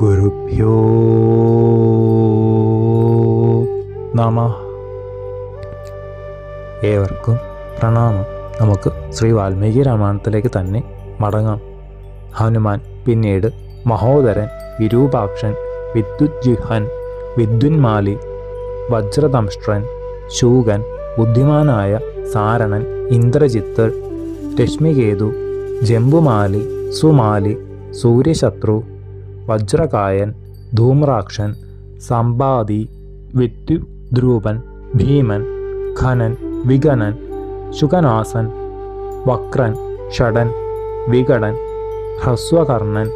ഗുരുഭ്യോ നമ. ഏവർക്കും പ്രണാമം. നമുക്ക് ശ്രീ വാൽമീകി രാമായണത്തിലേക്ക് തന്നെ മടങ്ങാം. ഹനുമാൻ പിന്നീട് മഹോദരൻ വിരൂപാക്ഷൻ വിദ്യുജ്ജിഹൻ വിദ്യുന്മാലി വജ്രദംഷ്ട്രൻ ശൂകൻ ബുദ്ധിമാനായ സാരണൻ ഇന്ദ്രജിത്ത് രശ്മികേതു ജംബുമാലി സുമാലി സൂര്യശത്രു വജ്രകായൻ ധൂമ്രാക്ഷൻ സമ്പാദി വിദ്യുദ്രൂപൻ ഭീമൻ ഖനൻ വികനൻ ശുകനാസൻ വക്രൻ ഷടൻ വികടൻ ഹ്രസ്വകർണൻ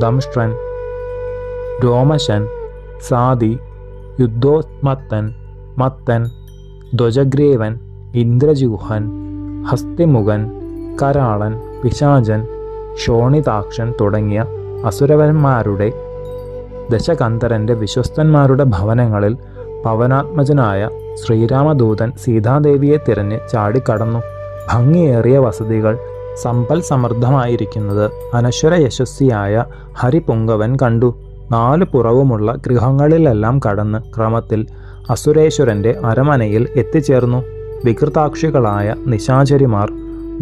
ദംഷ്ട്രൻ രോമശൻ സാദി യുദ്ധോത്മത്തൻ മത്തൻ ധ്വജഗ്രേവൻ ഇന്ദ്രജൂഹൻ ഹസ്തിമുഖൻ കരാളൻ പിശാചൻ ഷോണിതാക്ഷൻ തുടങ്ങിയ അസുരവന്മാരുടെ ദശകന്ധരന്റെ വിശ്വസ്തന്മാരുടെ ഭവനങ്ങളിൽ പവനാത്മജനായ ശ്രീരാമദൂതൻ സീതാദേവിയെ തിരഞ്ഞ് ചാടിക്കടന്നു. ഭംഗിയേറിയ വസതികൾ സമ്പൽ സമൃദ്ധമായിരിക്കുന്നത് അനശ്വര യശസ്വിയായ ഹരിപുങ്കവൻ കണ്ടു. നാല് പുറവുമുള്ള ഗൃഹങ്ങളിലെല്ലാം കടന്ന് ക്രമത്തിൽ അസുരേശ്വരന്റെ അരമനയിൽ എത്തിച്ചേർന്നു. വികൃതാക്ഷികളായ നിശാചരിമാർ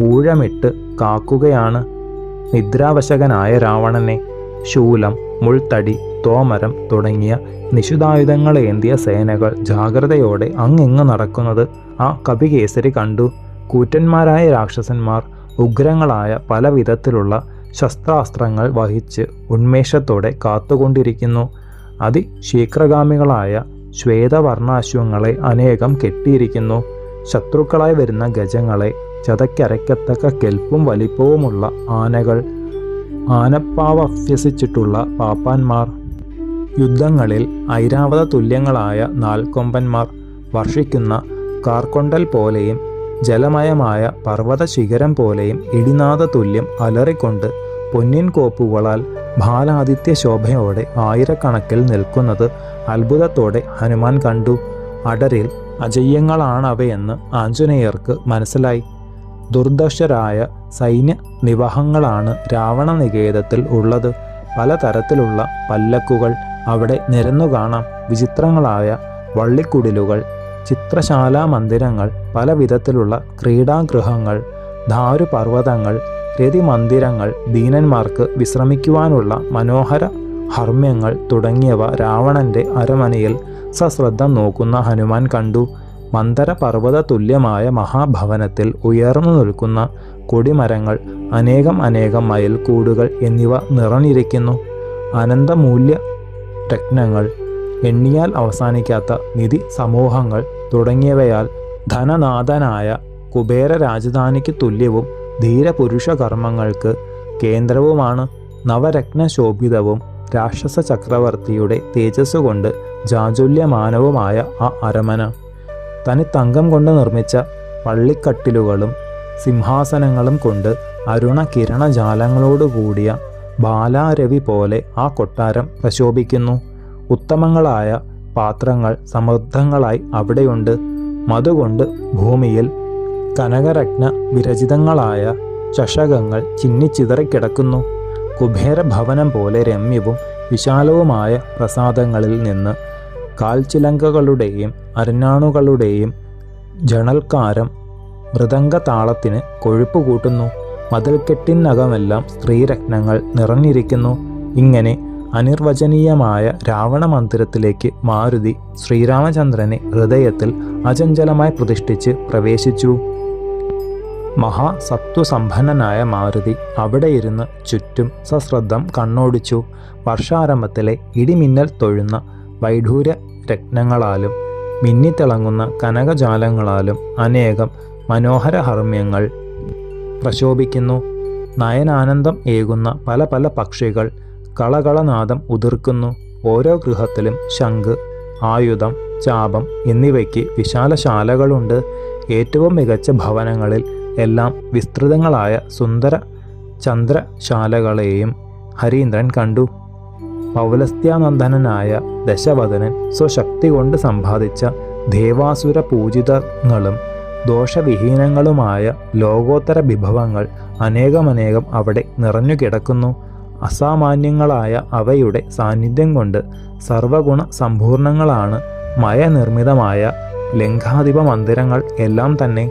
ഊഴമിട്ട് കാക്കുകയാണ്. നിദ്രാവശകനായ രാവണനെ ശൂലം മുൾത്തടി തോമരം തുടങ്ങിയ നിശുതായുധങ്ങളേന്തിയ സേനകൾ ജാഗ്രതയോടെ അങ്ങിങ്ങ് നടക്കുന്നത് ആ കപികേസരി കണ്ടു. കൂറ്റന്മാരായ രാക്ഷസന്മാർ ഉഗ്രങ്ങളായ പല വിധത്തിലുള്ള ശസ്ത്രാസ്ത്രങ്ങൾ വഹിച്ച് ഉന്മേഷത്തോടെ കാത്തുകൊണ്ടിരിക്കുന്നു. അതിശീഘ്രഗാമികളായ ശ്വേതവർണാശ്വങ്ങളെ അനേകം കെട്ടിയിരിക്കുന്നു. ശത്രുക്കളായി വരുന്ന ഗജങ്ങളെ ചതയ്ക്കരയ്ക്കത്തക്ക കെൽപ്പും വലിപ്പവുമുള്ള ആനകൾ. ആനപ്പാവ് അഭ്യസിച്ചിട്ടുള്ള പാപ്പാന്മാർ. യുദ്ധങ്ങളിൽ ഐരാവത തുല്യങ്ങളായ നാൽക്കൊമ്പന്മാർ വർഷിക്കുന്ന കാർക്കൊണ്ടൽ പോലെയും ജലമയമായ പർവത ശിഖരം പോലെയും ഇടിനാഥ തുല്യം അലറിക്കൊണ്ട് പൊന്നിൻ കോപ്പുകളാൽ ബാലാദിത്യ ശോഭയോടെ ആയിരക്കണക്കിൽ നിൽക്കുന്നത് അത്ഭുതത്തോടെ ഹനുമാൻ കണ്ടു. അടരിൽ അജയ്യങ്ങളാണവയെന്ന് ആഞ്ജനേയർക്ക് മനസ്സിലായി. ദുർദശരായ സൈന്യ നിവഹങ്ങളാണ് രാവണ നികേതത്തിൽ ഉള്ളത്. പലതരത്തിലുള്ള പല്ലക്കുകൾ അവിടെ നിരന്നു കാണാം വിചിത്രങ്ങളായ വള്ളിക്കുടിലുകൾ ചിത്രശാലാ മന്ദിരങ്ങൾ പല വിധത്തിലുള്ള ക്രീഡാഗൃഹങ്ങൾ ധാരുപർവതങ്ങൾ രതിമന്ദിരങ്ങൾ ദീനന്മാർക്ക് വിശ്രമിക്കുവാനുള്ള മനോഹര ഹർമ്മ്യങ്ങൾ തുടങ്ങിയവ രാവണന്റെ അരമനയിൽ സശ്രദ്ധ നോക്കുന്ന ഹനുമാൻ കണ്ടു. മന്ദര പർവത തുല്യമായ മഹാഭവനത്തിൽ ഉയർന്നു നിൽക്കുന്ന കൊടിമരങ്ങൾ അനേകം അനേകം കൂടുകൾ എന്നിവ നിറഞ്ഞിരിക്കുന്നു. അനന്തമൂല്യ രത്നങ്ങൾ എണ്ണിയാൽ അവസാനിക്കാത്ത നിധി സമൂഹങ്ങൾ തുടങ്ങിയവയാൽ ധനനാഥനായ കുബേര രാജധാനിക്ക് തുല്യവും ധീരപുരുഷ കർമ്മങ്ങൾക്ക് കേന്ദ്രവുമാണ്. നവരത്നശോഭിതവും രാക്ഷസ ചക്രവർത്തിയുടെ തേജസ് കൊണ്ട് ജാജുല്യമാനവുമായ ആ അരമന. തനി തങ്കം കൊണ്ട് നിർമ്മിച്ച പള്ളിക്കട്ടിലുകളും സിംഹാസനങ്ങളും കൊണ്ട് അരുണ കിരണജാലങ്ങളോടുകൂടിയ ബാലാരവി പോലെ ആ കൊട്ടാരം പ്രശോഭിക്കുന്നു. ഉത്തമങ്ങളായ പാത്രങ്ങൾ സമൃദ്ധങ്ങളായി അവിടെയുണ്ട്. മതുകൊണ്ട് ഭൂമിയിൽ കനകരത്ന വിരചിതങ്ങളായ ചഷകങ്ങൾ ചിന്നിച്ചിതറിക്കിടക്കുന്നു കുബേരഭവനം പോലെ രമ്യവും വിശാലവുമായ പ്രസാദങ്ങളിൽ നിന്ന് കാൽച്ചിലങ്കകളുടെയും അരഞ്ഞാണുകളുടെയും ജണൽക്കാരം മൃദംഗതാളത്തിന് കൊഴുപ്പ് കൂട്ടുന്നു. മതിൽക്കെട്ടിനകമെല്ലാം സ്ത്രീരത്നങ്ങൾ നിറഞ്ഞിരിക്കുന്നു. ഇങ്ങനെ അനിർവചനീയമായ രാവണ മന്ദിരത്തിലേക്ക് മാരുതി ശ്രീരാമചന്ദ്രനെ ഹൃദയത്തിൽ അചഞ്ചലമായി പ്രതിഷ്ഠിച്ച് പ്രവേശിച്ചു. മഹാസത്വസമ്പന്നനായ മാരുതി അവിടെ അവിടെയിരുന്ന് ചുറ്റും സശ്രദ്ധം കണ്ണോടിച്ചു. വർഷാരംഭത്തിലെ ഇടിമിന്നൽ തൊഴുന്ന വൈഢൂര്യ രത്നങ്ങളാലും മിന്നിത്തിളങ്ങുന്ന കനകജാലങ്ങളാലും അനേകം മനോഹര ഹർമ്മ്യങ്ങൾ പ്രശോഭിക്കുന്നു. നയനാനന്ദം ഏകുന്ന പല പല പക്ഷികൾ കളകളനാദം ഉതിർക്കുന്നു. ഓരോ ഗൃഹത്തിലും ശംഖ് ആയുധം ചാപം എന്നിവയ്ക്ക് വിശാലശാലകളുണ്ട്. ഏറ്റവും മികച്ച ഭവനങ്ങളിൽ എല്ലാം വിസ്തൃതങ്ങളായ സുന്ദര ചന്ദ്രശാലകളെയും ഹരീന്ദ്രൻ കണ്ടു. പൗലസ്ത്യാനന്ദനായ ദശവദനൻ സ്വശക്തി കൊണ്ട് സമ്പാദിച്ച ദേവാസുര പൂജിതങ്ങളും ദോഷവിഹീനങ്ങളുമായ ലോകോത്തര വിഭവങ്ങൾ അനേകമനേകം അവിടെ നിറഞ്ഞുകിടക്കുന്നു. അസാമാന്യങ്ങളായ അവയുടെ സാന്നിധ്യം കൊണ്ട് സർവഗുണ സമ്പൂർണങ്ങളാണ് മയനിർമ്മിതമായ ലംഘാധിപ മന്ദിരങ്ങൾ എല്ലാം തന്നെ.